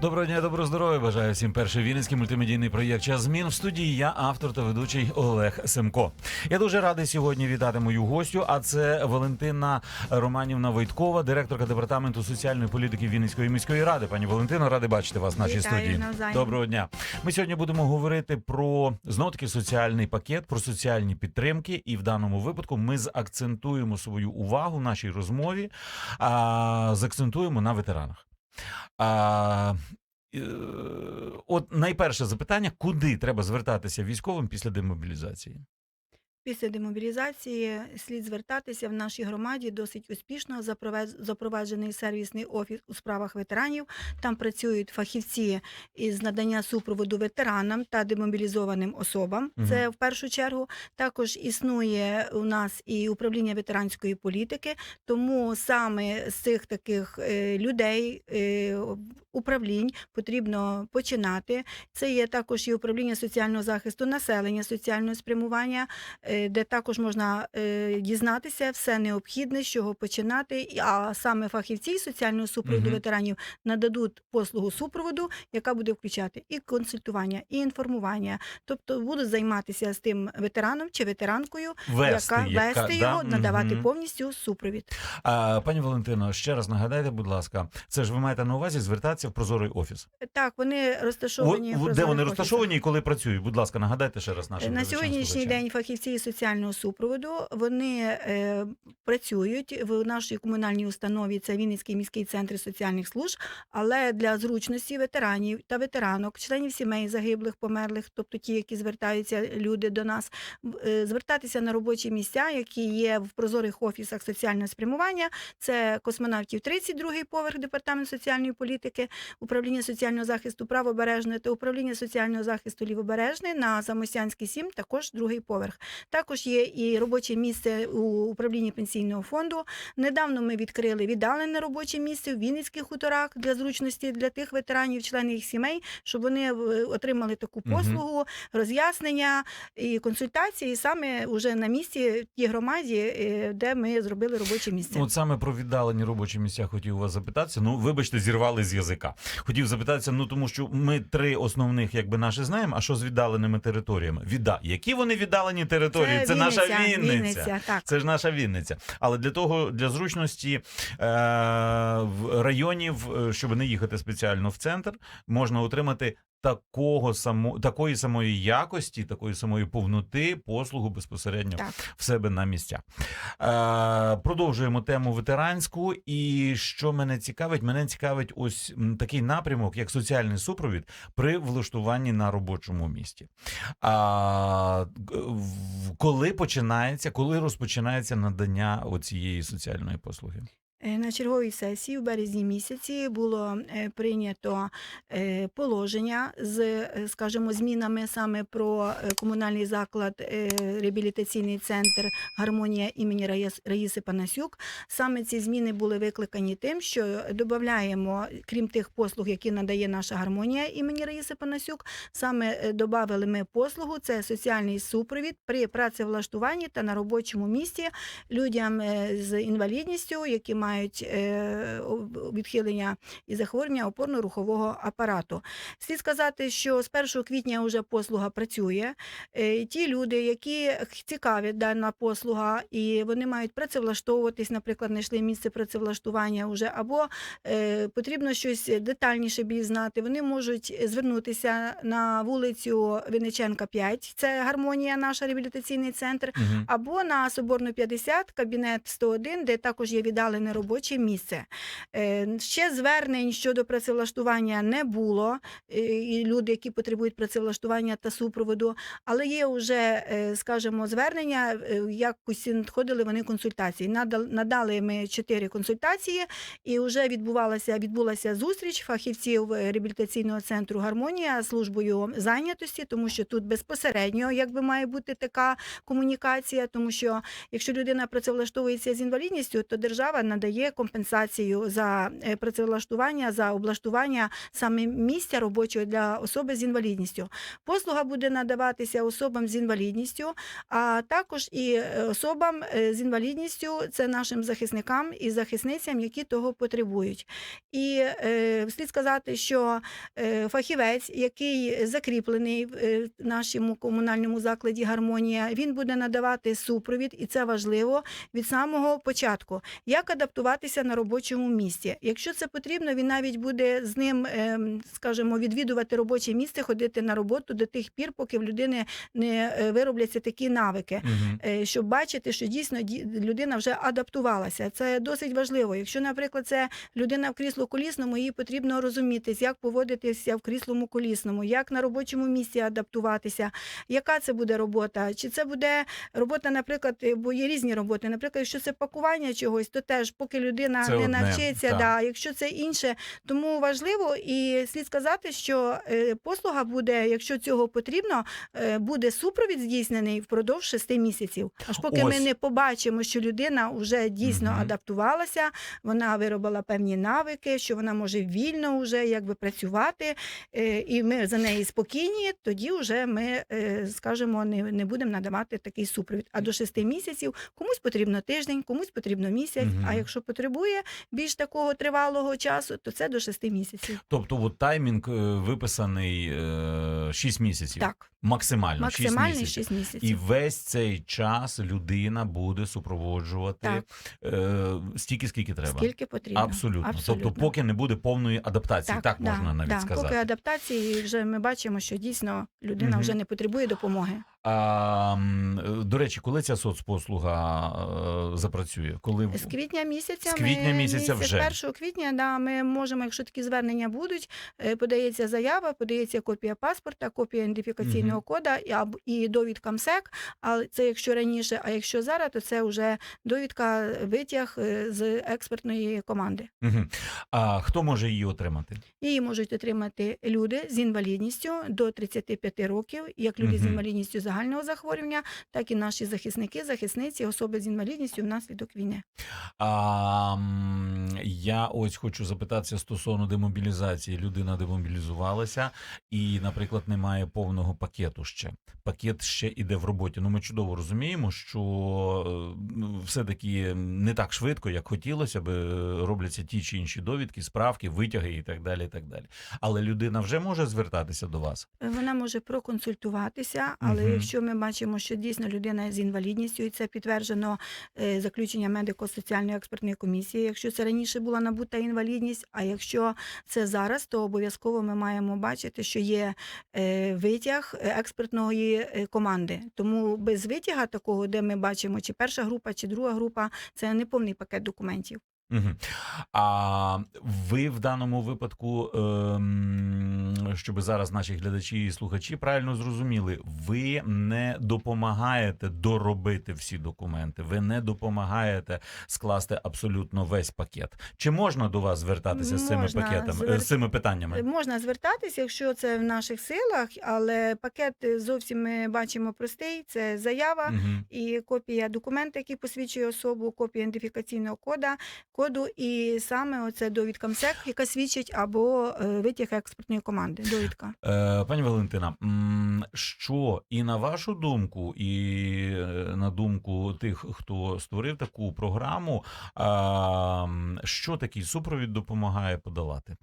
Доброго дня, доброго здоров'я. Бажаю всім перший вінницький мультимедійний проєкт «Час змін в студії. Я автор та ведучий Олег Семко. Я дуже радий сьогодні вітати мою гостю. А це Валентина Романівна Войткова, директорка департаменту соціальної політики Вінницької міської ради. Пані Валентино, радий бачити вас в нашій Вітаю, студії. навзаєм. Доброго дня. Ми сьогодні будемо говорити про знов таки соціальний пакет, про соціальні підтримки. І в даному випадку ми заакцентуємо свою увагу в нашій розмові. А, заакцентуємо на ветеранах. А, е, от найперше запитання: куди треба звертатися військовим після демобілізації? Після демобілізації слід звертатися в нашій громаді досить успішно запроваджений сервісний офіс у справах ветеранів. Там працюють фахівці із надання супроводу ветеранам та демобілізованим особам. Це в першу чергу. Також існує у нас і управління ветеранської політики. Тому саме з цих таких е, людей е, управлінь потрібно починати. Це є також і управління соціального захисту населення, соціального спрямування, е, де також можна е, дізнатися все необхідне, з чого починати. А саме фахівці соціального супроводу Мгм. ветеранів нададуть послугу супроводу, яка буде включати і консультування, і інформування. Тобто будуть займатися з тим ветераном чи ветеранкою, Вести, яка яка- вести да? його, надавати Мгм. повністю супровід. А, пані Валентино, ще раз нагадайте, будь ласка, це ж ви маєте на увазі звертатися в прозорий офіс. Так, вони О, розташовані. в де вони офісах. розташовані і коли працюють? Будь ласка, нагадайте ще раз нашим На сьогоднішній день фахівці соціального супроводу вони е, працюють в нашій комунальній установі. Це Вінницький міський центр соціальних служб. Але для зручності ветеранів та ветеранок, членів сімей загиблих, померлих, тобто ті, які звертаються люди до нас, е, звертатися на робочі місця, які є в прозорих офісах соціального спрямування. Це космонавтів 32-й поверх департамент соціальної політики, управління соціального захисту правобережне та управління соціального захисту лівобережне на Замостянській 7, також другий поверх. Також є і робоче місце у управлінні пенсійного фонду. Недавно ми відкрили віддалене робоче місце в Вінницьких хуторах для зручності для тих ветеранів, членів їх сімей, щоб вони е, отримали таку послугу, роз'яснення і консультації саме уже на місці в тій громаді, е, де ми зробили робоче місце. От саме про віддалені робочі місця хотів вас запитатися. Ну, вибачте, зірвали з язика. Хотів запитатися, ну тому що ми три основних, якби наші знаємо. А що з віддаленими територіями? Відда, які вони віддалені території? Це, наша Вінниця. Вінниця, так. Це ж наша Вінниця. Але для того, для зручності е, в районів, е, щоб не їхати спеціально в центр, можна отримати такого само, такої самої якості, такої самої повноти послугу безпосередньо Так. в себе на місцях. Е, продовжуємо тему ветеранську. І що мене цікавить? Мене цікавить ось такий напрямок, як соціальний супровід при влаштуванні на робочому місці. А, коли починається, коли розпочинається надання оцієї соціальної послуги? Е, На черговій сесії в березні місяці було е, прийнято е, положення з, скажімо, змінами саме про комунальний заклад реабілітаційний центр Гармонія імені Раїси Панасюк. Саме ці зміни були викликані тим, що додаємо, крім тих послуг, які надає наша гармонія імені Раїси Панасюк, саме додали ми послугу це соціальний супровід при працевлаштуванні та на робочому місці людям з інвалідністю, які мають е, об- відхилення і захворювання опорно-рухового апарату. Слід сказати, що з 1 квітня вже послуга працює. Е, Ті люди, які цікавить дана послуга, і вони мають працевлаштовуватись, наприклад, знайшли місце працевлаштування вже, або е, потрібно щось детальніше більш знати, вони можуть звернутися на вулицю Винниченка 5, це гармонія, наш реабілітаційний центр, Угу. або на Соборну 50, кабінет 101, де також є віддалене робоче місце. Е, Ще звернень щодо працевлаштування не було, е, і люди, які потребують працевлаштування та супроводу, але є вже, е, скажімо, звернення, якось надходили вони консультації. Надали ми чотири консультації, і вже відбувалася, відбулася зустріч фахівців реабілітаційного центру Гармонія службою зайнятості, тому що тут безпосередньо якби має бути така комунікація, тому що якщо людина працевлаштовується з інвалідністю, то держава надає надає компенсацію за е, працевлаштування, за облаштування саме місця робочого для особи з інвалідністю. Послуга буде надаватися особам з інвалідністю, а також і е, особам е, з інвалідністю, це нашим захисникам і захисницям, які того потребують. І е, слід сказати, що фахівець, який закріплений в нашому комунальному закладі гармонія, він буде надавати супровід, і це важливо від самого початку. Як адаптуватися на робочому місці? Якщо це потрібно, він навіть буде з ним, ем, скажімо, відвідувати робоче місце, ходити на роботу до тих пір, поки в людини не е, виробляться такі навики. Е, щоб бачити, що дійсно людина вже адаптувалася. Це досить важливо. Якщо, наприклад, це людина в кріслу колісному, їй потрібно розумітись, як поводитися в кріслому колісному, як на робочому місці адаптуватися, яка це буде робота, чи це буде робота, наприклад, бо є різні роботи. Наприклад, якщо це пакування чогось, то теж поки людина Це не одне, навчиться, так. да, якщо це інше, тому важливо і слід сказати, що е, послуга буде, якщо цього потрібно, е, буде супровід здійснений впродовж шести місяців. Аж поки Ось. ми не побачимо, що людина вже дійсно Мгм. адаптувалася, вона виробила певні навики, що вона може вільно вже якби працювати, е, і ми за неї спокійні, тоді вже ми скажімо, не, не будемо надавати такий супровід. А до шести місяців комусь потрібно тиждень, комусь потрібно місяць. Мгм. А якщо потребує більш такого тривалого часу, то це до шести місяців. Тобто, от таймінг е, виписаний 6 місяців. Так, Максимально, максимальний місяців. 6 місяців. І весь цей час людина буде супроводжувати Так. е, стільки, скільки треба. Скільки потрібно. Абсолютно. Абсолютно. Тобто, поки не буде повної адаптації, так, да, можна навіть да. сказати. Поки адаптації вже ми бачимо, що дійсно людина Мгм. вже не потребує допомоги. А, до речі, коли ця соцпослуга е, запрацює? Коли З квітня місяця З квітня ми, місяця вже. 1 квітня да, ми можемо, якщо такі звернення будуть, е, подається заява, подається копія паспорта, копія ідентифікаційного Мгм. кода і, і довідка МСЕК. Але це якщо раніше, а якщо зараз, то це вже довідка витяг е, з експертної команди. Мгм. а хто може її отримати? Її можуть отримати люди з інвалідністю до 35 років, як люди з Мгм. інвалідністю загального захворювання, так і наші захисники, захисниці, особи з інвалідністю внаслідок війни. А, я ось хочу запитатися стосовно демобілізації. Людина демобілізувалася і, наприклад, немає повного пакету ще. Пакет ще іде в роботі. Ну, ми чудово розуміємо, що е, ну, все-таки не так швидко, як хотілося би, е, робляться ті чи інші довідки, справки, витяги і так далі. І так далі. Але людина вже може звертатися до вас. Вона може проконсультуватися, але Мгм. Якщо ми бачимо, що дійсно людина з інвалідністю, і це підтверджено е, заключення медико-соціальної експертної комісії, якщо це раніше була набута інвалідність, а якщо це зараз, то обов'язково ми маємо бачити, що є е, витяг е, експертної команди. Тому без витяга такого, де ми бачимо, чи перша група, чи друга група, це не повний пакет документів. Угу. А ви в даному випадку, ем, щоб зараз наші глядачі і слухачі правильно зрозуміли, ви не допомагаєте доробити всі документи, ви не допомагаєте скласти абсолютно весь пакет. Чи можна до вас звертатися з цими пакетами, звер- з цими питаннями? Можна звертатися, якщо це в наших силах, але пакет зовсім ми бачимо простий: це заява. Мгм. і копія документа, який посвідчує особу, копія ідентифікаційного кода, коду, і саме оце довідка МСЕК, яка свідчить, або е, витяг експертної команди. Довідка. Е, Пані Валентина, що і на вашу думку, і е, на думку тих, хто створив таку програму, що такий супровід допомагає подолати?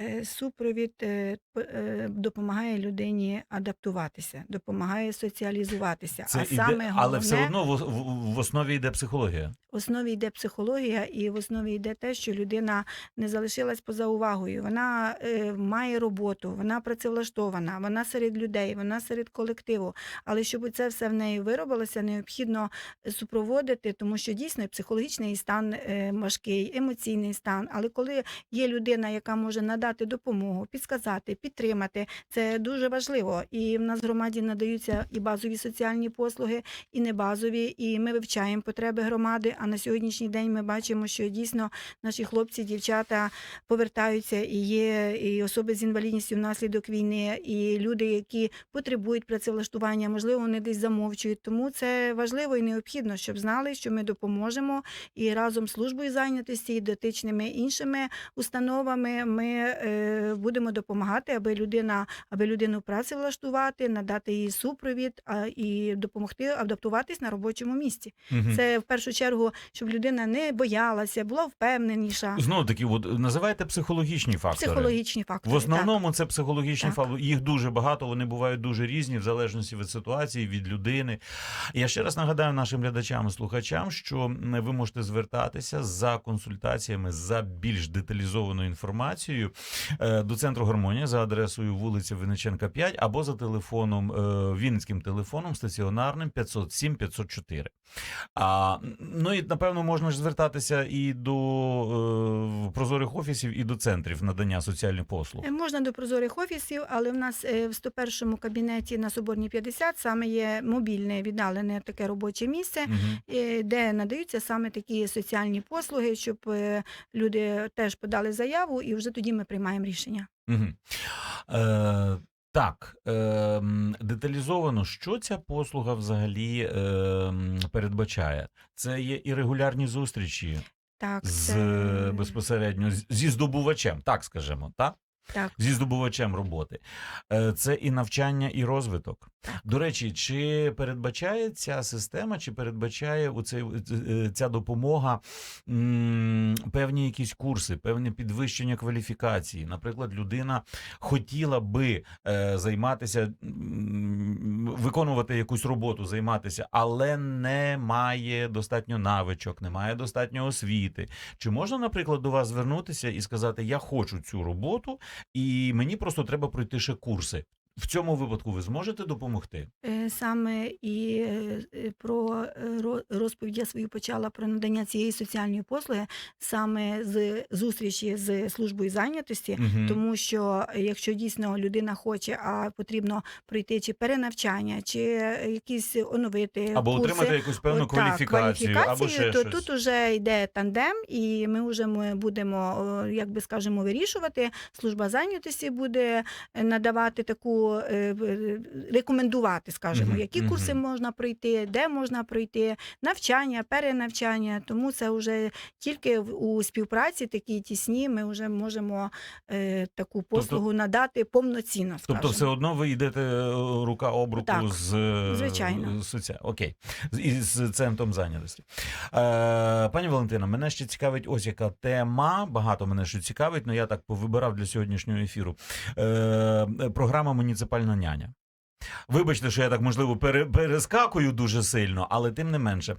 Е, Супровід е, е, допомагає людині адаптуватися, допомагає соціалізуватися. Це а іде, саме головне, але все одно в, в, в основі йде психологія. в основі йде психологія, і в основі йде те, що людина не залишилась поза увагою. Вона е, має роботу, вона працевлаштована, вона серед людей, вона серед колективу. Але щоб це все в неї виробилося, необхідно супроводити, тому що дійсно психологічний стан е, важкий, емоційний стан. Але коли є людина, яка може надати надати допомогу, підсказати, підтримати. Це дуже важливо. І в нас громаді надаються і базові соціальні послуги, і небазові. І ми вивчаємо потреби громади. А на сьогоднішній день ми бачимо, що дійсно наші хлопці, дівчата повертаються і є і особи з інвалідністю внаслідок війни, і люди, які потребують працевлаштування, можливо, вони десь замовчують. Тому це важливо і необхідно, щоб знали, що ми допоможемо і разом з службою зайнятості і дотичними іншими установами ми будемо допомагати, аби людина, аби людину працевлаштувати, надати їй супровід а, і допомогти адаптуватись на робочому місці. Мгм. Це в першу чергу, щоб людина не боялася, була впевненіша. Знову таки, от називайте психологічні фактори. Психологічні фактори. В основному це психологічні Так. фактори. Їх дуже багато, вони бувають дуже різні в залежності від ситуації, від людини. Я ще раз нагадаю нашим глядачам і слухачам, що ви можете звертатися за консультаціями за більш деталізованою інформацією е, до центру гармонія за адресою вулиця Винниченка 5 або за телефоном е, вінницьким телефоном стаціонарним 507 504. А, ну і напевно можна ж звертатися і до е, прозорих офісів, і до центрів надання соціальних послуг. Е, Можна до прозорих офісів, але в нас е, в 101 кабінеті на Соборній 50 саме є мобільне віддалене таке робоче місце, е, де надаються саме такі соціальні послуги, щоб е, люди теж подали заяву, і вже тоді ми приймаємо рішення. Мгм. Е, так, е, деталізовано, що ця послуга взагалі е, передбачає? Це є і регулярні зустрічі Так, з це... безпосередньо зі здобувачем, так скажемо, так? так. Зі здобувачем роботи. Е, Це і навчання, і розвиток. До речі, чи передбачає ця система, чи передбачає у цей, е, ця допомога м, певні якісь курси, певне підвищення кваліфікації? Наприклад, людина хотіла би е, займатися, м, виконувати якусь роботу, займатися, але не має достатньо навичок, не має достатньо освіти. Чи можна, наприклад, до вас звернутися і сказати: Я хочу цю роботу, і мені просто треба пройти ще курси. В цьому випадку ви зможете допомогти? Е, Саме і е, е, про ро- розповідь я свою почала про надання цієї соціальної послуги саме з зустрічі з службою зайнятості. Мгм. Тому що якщо дійсно людина хоче, а потрібно пройти чи перенавчання, чи якісь оновити Або курси, отримати якусь певну От так, кваліфікацію, або ще то щось. тут уже йде тандем, і ми вже будемо, як би скажемо, вирішувати. Служба зайнятості буде надавати таку е, рекомендувати, скажімо, які курси можна пройти, де можна пройти, навчання, перенавчання. Тому це вже тільки у співпраці такій тісній ми вже можемо е, таку послугу надати повноцінно. Тобто, все одно ви йдете е, рука об руку Так, з е, звичайно. з соці... Окей, з- центром зайнятості. Е, пані Валентина, мене ще цікавить ось яка тема. Багато мене ще цікавить, але я так повибирав для сьогоднішнього ефіру. Е, програма Муніципальна няня. Вибачте, що я так можливо пере, перескакую дуже сильно, але тим не менше, е,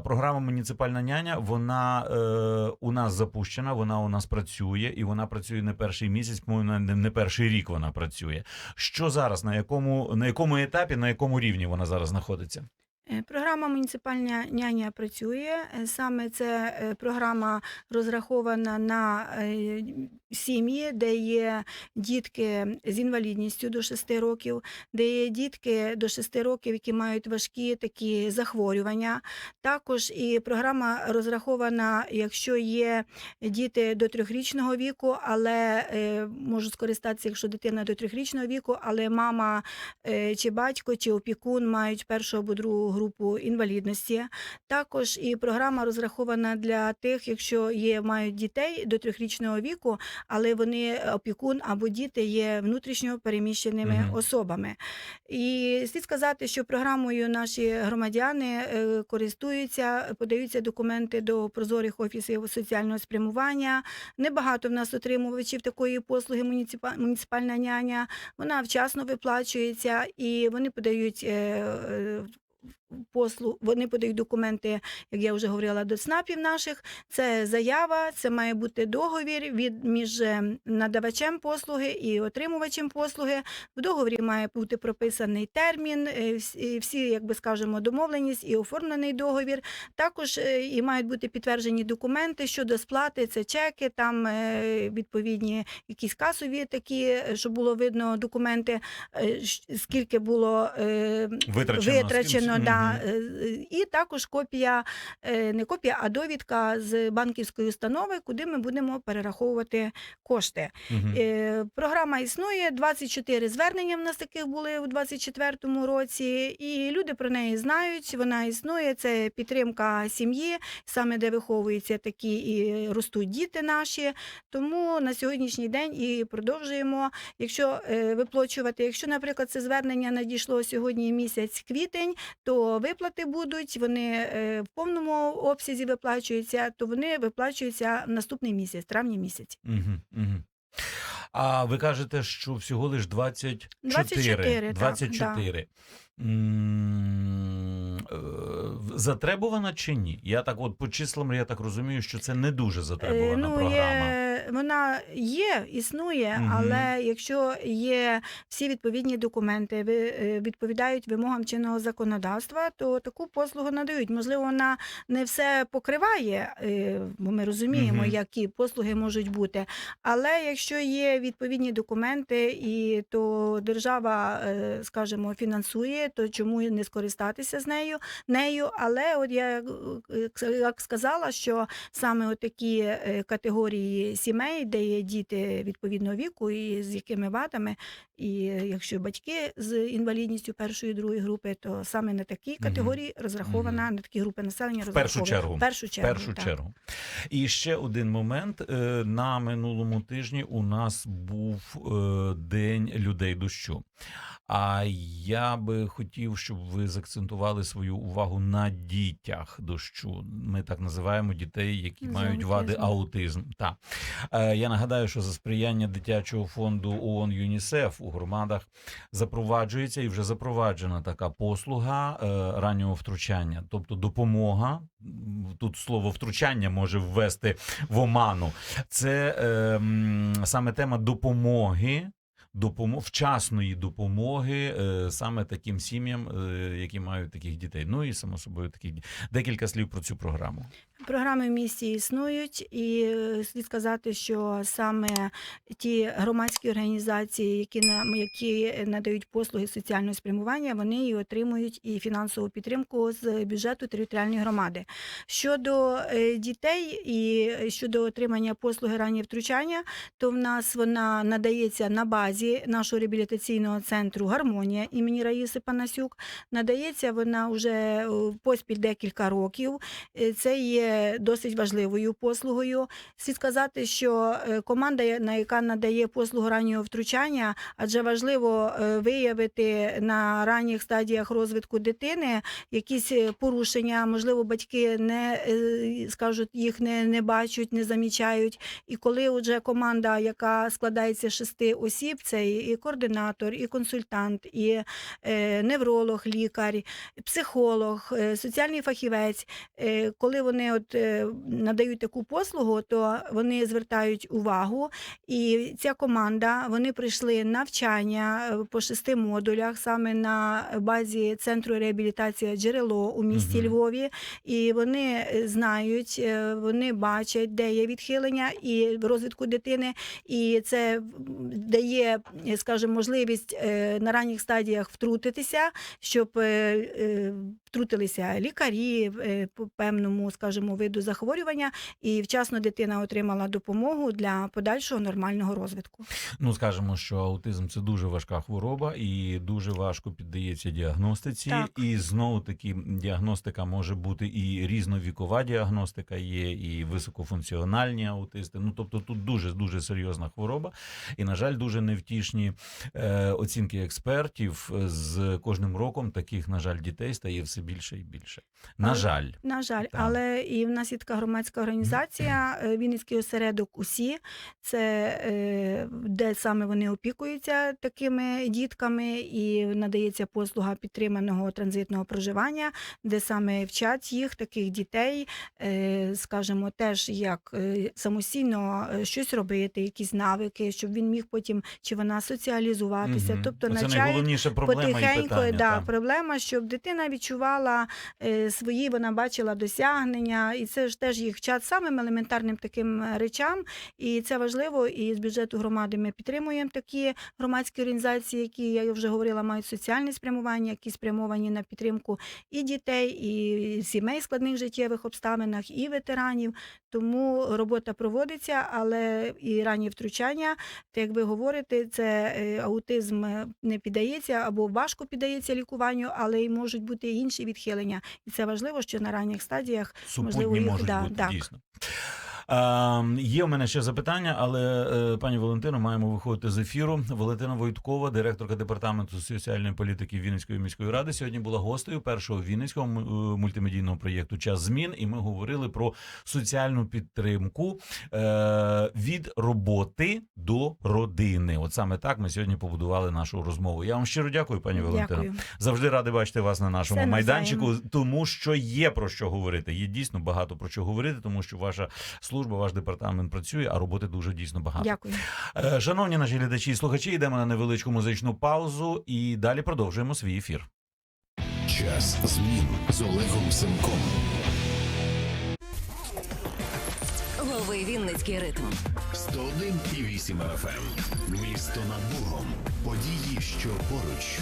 програма Муніципальна няня вона е, у нас запущена, вона у нас працює, і вона працює не перший місяць, не перший рік вона працює. Що зараз, на якому, на якому етапі, на якому рівні вона зараз знаходиться? Е, Програма муніципальна няня працює. Е, Саме це е, програма розрахована на сім'ї, де є дітки з інвалідністю до 6 років, де є дітки до 6 років, які мають важкі такі захворювання. Також і програма розрахована, якщо є діти до трьохрічного віку, але можуть скористатися, якщо дитина до трьохрічного віку, але мама чи батько, чи опікун мають першу або другу групу інвалідності. Також і програма розрахована для тих, якщо є мають дітей до трьохрічного віку, але вони е, опікун або діти є внутрішньо переміщеними Мгм. особами. І слід сказати, що програмою наші громадяни е, користуються, подаються документи до прозорих офісів соціального спрямування. Небагато в нас отримувачів такої послуги муніципа- муніципальна няня. Вона вчасно виплачується і вони подають е, послуг, вони подають документи, як я вже говорила, до ЦНАПів наших. Це заява, це має бути договір від між е, надавачем послуги і отримувачем послуги. В договорі має бути прописаний термін, е, всі, як би скажемо, домовленість і оформлений договір. Також е, і мають бути підтверджені документи щодо сплати, це чеки, там відповідні якісь касові такі, щоб було видно документи, скільки було Витрачено, витрачено да, Е, і також копія, е, не копія, а довідка з банківської установи, куди ми будемо перераховувати кошти. Е, Програма існує, 24 звернення в нас таких були у 2024 році, і люди про неї знають. Вона існує. Це підтримка сім'ї, саме де виховуються такі і ростуть діти наші. Тому на сьогоднішній день і продовжуємо. Якщо виплачувати, якщо, наприклад, це звернення надійшло сьогодні місяць квітень, то виплати будуть. Вони е, в повному обсязі виплачуються, то вони виплачуються в наступний місяць, травні мгм. А ви кажете, що всього лиш 24. 24, 24. М, е, Затребувана чи ні? Я так, от по числам, я так розумію, що це не дуже Е, затребувана ну, програма. Є, вона є, існує, Мгм. але якщо є всі відповідні документи, е, відповідають вимогам чинного законодавства, то таку послугу надають. Можливо, вона не все покриває, е, бо ми розуміємо, Мгм. які послуги можуть бути. Але якщо є відповідні документи, і то держава, е, скажімо, фінансує, то чому не скористатися з нею нею? Але от я як сказала, що саме такі категорії сімей, де є діти відповідного віку і з якими вадами, і е, якщо батьки з інвалідністю першої і другої групи, то саме на такі категорії розрахована, Мгм. на такі групи населення В першу чергу. В першу В чергу. першу так. чергу. І ще один момент. Е, На минулому тижні у нас був е, День людей дощу. А я би хотів, щоб ви заакцентували свою увагу на дітях дощу. Ми так називаємо дітей, які З мають вади аутизм. Так. Е, Я нагадаю, що за сприяння дитячого фонду ООН ЮНІСЕФ у громадах запроваджується і вже запроваджена така послуга е, раннього втручання, тобто допомога. Тут слово втручання може ввести в оману. Це е, саме тема допомоги. Допомо... вчасної допомоги е, саме таким сім'ям, е, які мають таких дітей. Ну і само собою таких декілька слів про цю програму. Програми в місті існують, і е, слід сказати, що саме ті громадські організації, які нам які надають послуги соціального спрямування, вони і отримують і фінансову підтримку з бюджету територіальної громади. Щодо е, дітей і щодо отримання послуги раннє втручання, то в нас вона надається на базі нашого реабілітаційного центру Гармонія імені Раїси Панасюк. Надається вона вже е, поспіль декілька років. Це є досить важливою послугою. Слід сказати, що е, команда, на яка надає послугу раннього втручання, адже важливо е, виявити на ранніх стадіях розвитку дитини якісь е, порушення. Можливо, батьки не скажуть, їх не, не бачать, не замічають. І коли вже команда, яка складається з шести осіб, це і координатор, і консультант, і невролог, лікар, психолог, соціальний фахівець. Коли вони от е, надають таку послугу, то вони звертають увагу. І ця команда вони прийшли навчання е, по шести модулях саме на базі центру реабілітації джерело у місті Мгм. Львові. І вони е, знають, вони бачать, де є відхилення і розвитку дитини, і це дає, скажімо, можливість на ранніх стадіях втрутитися, щоб втрутилися лікарі по певному, скажімо, виду захворювання, і вчасно дитина отримала допомогу для подальшого нормального розвитку. Ну, скажемо, що аутизм це дуже важка хвороба і дуже важко піддається діагностиці. Так. І знову таки діагностика може бути і різновікова діагностика, є і високофункціональні аутисти. Ну тобто тут дуже дуже серйозна хвороба, і на жаль, дуже невтішні е, оцінки експертів. З кожним роком таких, на жаль, дітей стає все більше і більше. На Але- жаль, На жаль, Так. але і в нас є така громадська організація е, Вінницький осередок УСІ. Це е, де саме вони опікуються такими дітками, і надається послуга підтриманого транзитного проживання, де саме вчать їх, таких дітей, е, скажімо, теж як самостійно щось робити, якісь навики, щоб він міг потім чи вона соціалізуватися. Мгм. Тобто Це навчають найголовніша проблема і питання. да, проблема, щоб дитина відчувала свої, вона бачила досягнення, і це ж теж їх вчать самим елементарним таким е, речам. І це важливо. І з бюджету громади ми підтримуємо такі громадські організації, які я вже говорила, мають соціальне спрямування, які спрямовані на підтримку і дітей, і сімей складних життєвих обставинах, і ветеранів. Тому робота проводиться, але і ранні втручання, так як ви говорите, це е, аутизм е, не піддається або важко піддається лікуванню, але й можуть бути інші відхилення. І це важливо, що на ранніх стадіях Супутні можливо, їх- можуть да, бути, так. дійсно. А, є в мене ще запитання, але е, пані Валентино, маємо виходити з ефіру. Валентина Войткова, директорка департаменту соціальної політики Вінницької міської ради, сьогодні була гостею першого вінницького е, мультимедійного проєкту Час змін. І ми говорили про соціальну підтримку е, від роботи до родини. От саме так ми сьогодні побудували нашу розмову. Я вам щиро дякую, пані Валентино. Завжди радий бачити вас на нашому Все майданчику, тому що є про що говорити. Є дійсно багато про що говорити, тому що ваша служба, ваш департамент працює, а роботи дуже дійсно багато. Дякую. Е, Шановні наші глядачі і слухачі, йдемо на невеличку музичну паузу і далі продовжуємо свій ефір. Час змін з Олегом Семком. Лови Вінницький ритм. 101,8 FM. Місто над Богом. Події, що поруч.